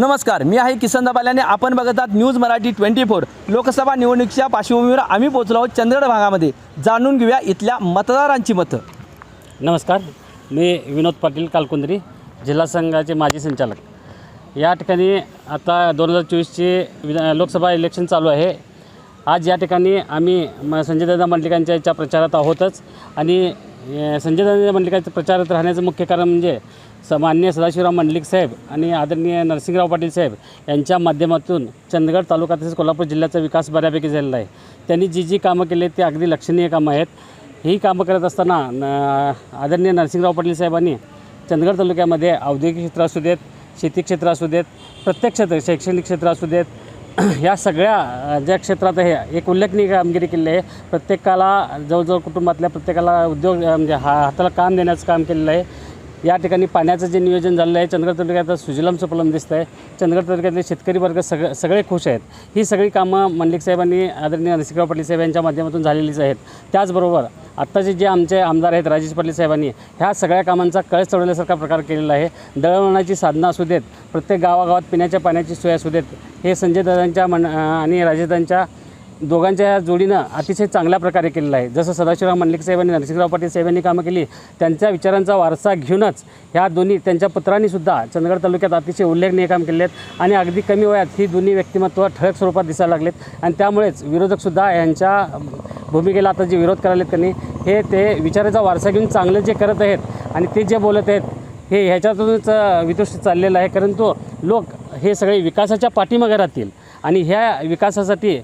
नमस्कार मी आहे किसन दबाल्याने आपण बघत आहात news Marathi twenty four. Lok Sabha निवडणुकीच्या पार्श्वभूमीवर आम्ही पोहोचलो आहोत चंद्रगड भागामध्ये. जाणून घेऊया इथल्या मतदारांची मतं. नमस्कार मी विनोद पाटील कालकुंद्री जिल्हा संघाचे माजी संचालक. या ठिकाणी आता दोन हजार चोवीसची विधा लोकसभा इलेक्शन चालू आहे. आज या ठिकाणी आम्ही म संजयदादा मंडलिकांच्या याच्या प्रचारात आहोतच आणि संजय दादा मंडलिकाचं प्रचारात राहण्याचं मुख्य कारण म्हणजे स मान्य सदाशिवराव मंडलिक साहेब आणि आदरणीय नरसिंहराव पाटील साहेब यांच्या माध्यमातून चंदगड तालुका तसेच कोल्हापूर जिल्ह्याचा विकास बऱ्यापैकी झालेला आहे. त्यांनी जी जी कामं केली ती अगदी लक्षणीय कामं आहेत. ही कामं करत असताना न आदरणीय नरसिंहराव पाटील साहेबांनी चंदगड तालुक्यामध्ये औद्योगिक क्षेत्र असू देत शेती क्षेत्र असू देत प्रत्येक क्षेत्र शैक्षणिक क्षेत्र असू देत या सगळ्या ज्या क्षेत्रात हे एक उल्लेखनीय कामगिरी केलेली आहे. प्रत्येकाला जवळजवळ कुटुंबातल्या प्रत्येकाला उद्योग म्हणजे हा हाताला काम देण्याचं काम केलेलं आहे. या ठिकाणी पाण्याचं जे नियोजन झालेलं आहे चंदगड तालुक्यात सुजलम सुपलम दिसतं आहे चंदगड तालुक्यातले शेतकरी वर्ग सगळं सगळे खुश आहेत. ही सगळी कामं मंडलिक साहेबांनी आदरणीय नरसिंहराव पाटील साहेब यांच्या माध्यमातून झालेलीच आहेत. त्याचबरोबर आत्ताचे जे आमचे आमदार आहेत राजेश पाटील साहेबांनी ह्या सगळ्या कामांचा कळस चढवण्यासारखा प्रकार केलेला आहे. दळणवळणाची साधना असू देत प्रत्येक गावागावात पिण्याच्या पाण्याची सोय असू देत हे संजय दादांच्या मन आणि राजेशदांच्या दोघांच्या या जोडीनं अतिशय चांगल्या प्रकारे केलेलं आहे. जसं सदाशिवराव मंडलिक साहेबांनी नरसिंहराव पाटील साहेबांनी कामं केली त्यांच्या विचारांचा वारसा घेऊनच ह्या दोन्ही त्यांच्या पुत्रांनीसुद्धा चंदगड तालुक्यात अतिशय उल्लेखनीय काम केले आहेत. आणि अगदी कमी वयात ही दोन्ही व्यक्तिमत्व ठळक स्वरूपात दिसायला लागलेत. आणि त्यामुळेच विरोधकसुद्धा यांच्या भूमिकेला आता जे विरोध करायला त्यांनी हे ते विचाराचा वारसा घेऊन चांगलं जे करत आहेत आणि ते जे बोलत आहेत हे ह्याच्यातूनच वितुष्ट चाललेलं आहे. कारण तो लोक हे सगळे विकासाच्या पाठीमागे राहतील आणि ह्या विकासासाठी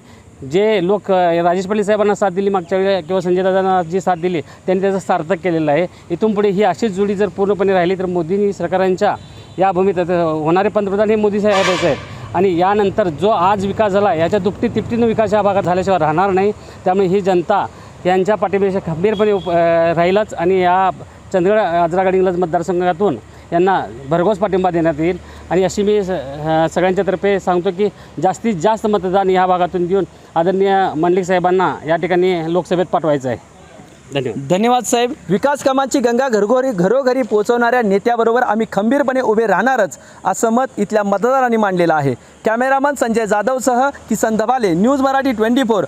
जे लोक राजेश पाटील साहेबांना साथ दिली मागच्या वेळी किंवा संजय दादांना जी साथ दिली त्यांनी त्याचं सार्थक केलेलं आहे. इथून पुढे ही अशीच जोडी जर पूर्णपणे राहिली तर मोदींनी सरकारांच्या या भूमीत होणारे पंतप्रधान हे मोदी साहेबच आहेत. आणि यानंतर जो आज विकास झाला याच्या दुपटी तिपटीनं विकास या भागात झाल्याशिवाय राहणार नाही. त्यामुळे ही जनता यांच्या पाठिंब्याशी खंबीरपणे उप राहीलच आणि या चंदगड आजरागडिंगलज मतदारसंघातून यांना भरघोस पाठिंबा देण्यात येईल. आणि अशी मी स- सगळ्यांच्यातर्फे सांगतो की जास्तीत जास्त मतदान या भागातून देऊन आदरणीय मंडलिक साहेबांना या ठिकाणी लोकसभेत पाठवायचं आहे. धन्यवाद. धन्यवाद साहेब. विकास कामांची गंगा घरघोरी घरोघरी पोहोचवणाऱ्या नेत्याबरोबर आम्ही खंबीरपणे उभे राहणारच असं मत इथल्या मतदारांनी मांडलेलं आहे. Cameraman Sanjay जाधवसह Kisan Dabale news Marathi twenty four.